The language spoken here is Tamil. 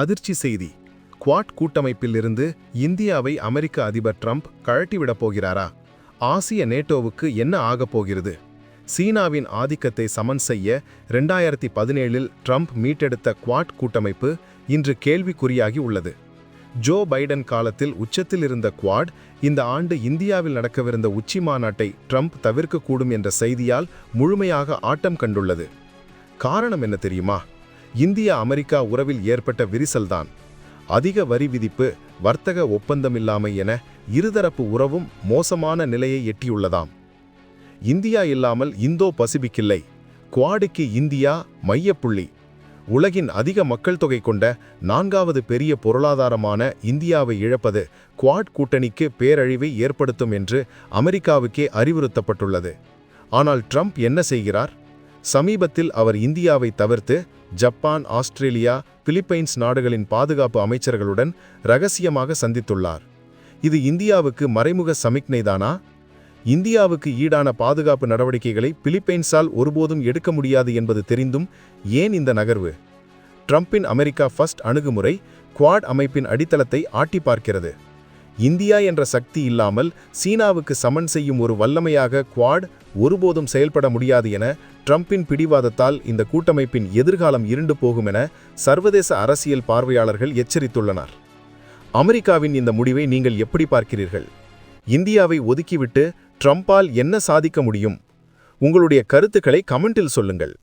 அதிர்ச்சி செய்தி. குவாட் கூட்டமைப்பிலிருந்து இந்தியாவை அமெரிக்க அதிபர் ட்ரம்ப் கழட்டிவிடப் போகிறாரா? ஆசிய நேட்டோவுக்கு என்ன ஆகப் போகிறது? சீனாவின் ஆதிக்கத்தை சமன் செய்ய ரெண்டாயிரத்தி பதினேழில் ட்ரம்ப் மீட்டெடுத்த குவாட் கூட்டமைப்பு இன்று கேள்விக்குறியாகி உள்ளது. ஜோ பைடன் காலத்தில் உச்சத்தில் இருந்த குவாட் இந்த ஆண்டு இந்தியாவில் நடக்கவிருந்த உச்சி மாநாட்டை ட்ரம்ப் தவிர்க்கக்கூடும் என்ற செய்தியால் முழுமையாக ஆட்டம் கண்டுள்ளது. காரணம் என்ன தெரியுமா? இந்திய அமெரிக்கா உறவில் ஏற்பட்ட விரிசல்தான். அதிக வரி விதிப்பு வர்த்தக ஒப்பந்தமில்லாமை என இருதரப்பு உறவும் மோசமான நிலையை எட்டியுள்ளதாம். இந்தியா இல்லாமல் இந்தோ பசிபிக் இல்லை. குவாடுக்கு இந்தியா மையப்புள்ளி. உலகின் அதிக மக்கள் தொகை கொண்ட நான்காவது பெரிய பொருளாதாரமான இந்தியாவை இழப்பது குவாட் கூட்டணிக்கு பேரழிவை ஏற்படுத்தும் என்று அமெரிக்காவுக்கே அறிவுறுத்தப்பட்டுள்ளது. ஆனால் ட்ரம்ப் என்ன செய்கிறார்? சமீபத்தில் அவர் இந்தியாவை தவிர்த்து ஜப்பான் ஆஸ்திரேலியா பிலிப்பைன்ஸ் நாடுகளின் பாதுகாப்பு அமைச்சர்களுடன் ரகசியமாக சந்தித்துள்ளார். இது இந்தியாவுக்கு மறைமுக சமிக்ஞைதானா? இந்தியாவுக்கு ஈடான பாதுகாப்பு நடவடிக்கைகளை பிலிப்பைன்ஸால் ஒருபோதும் எடுக்க முடியாது என்பது தெரிந்தும் ஏன் இந்த நகர்வு? ட்ரம்பின் அமெரிக்கா ஃபர்ஸ்ட் அணுகுமுறை குவாட் அமைப்பின் அடித்தளத்தை ஆட்டி பார்க்கிறது இந்தியா என்ற சக்தி இல்லாமல் சீனாவுக்கு சமன் செய்யும் ஒரு வல்லமையாக குவாட் ஒருபோதும் செயல்பட முடியாது என ட்ரம்பின் பிடிவாதத்தால் இந்த கூட்டமைப்பின் எதிர்காலம் இருண்டு போகும் என சர்வதேச அரசியல் பார்வையாளர்கள் எச்சரித்துள்ளனர். அமெரிக்காவின் இந்த முடிவை நீங்கள் எப்படி பார்க்கிறீர்கள்? இந்தியாவை ஒதுக்கிவிட்டு ட்ரம்பால் என்ன சாதிக்க முடியும்? உங்களுடைய கருத்துக்களை கமெண்டில் சொல்லுங்கள்.